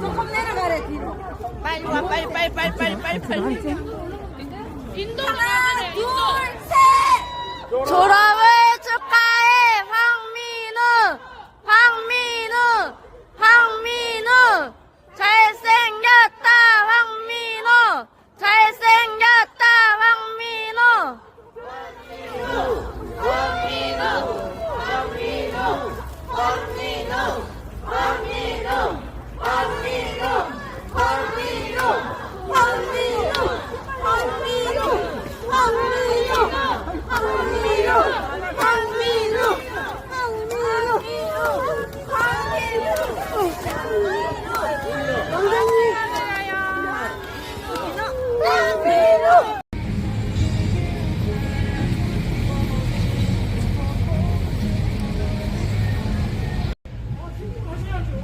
조금 내려가래 뒤로. 빨리 와 빨리 빨리 빨리 빨리 빨리 빨리 하나, 둘, 셋. 조람을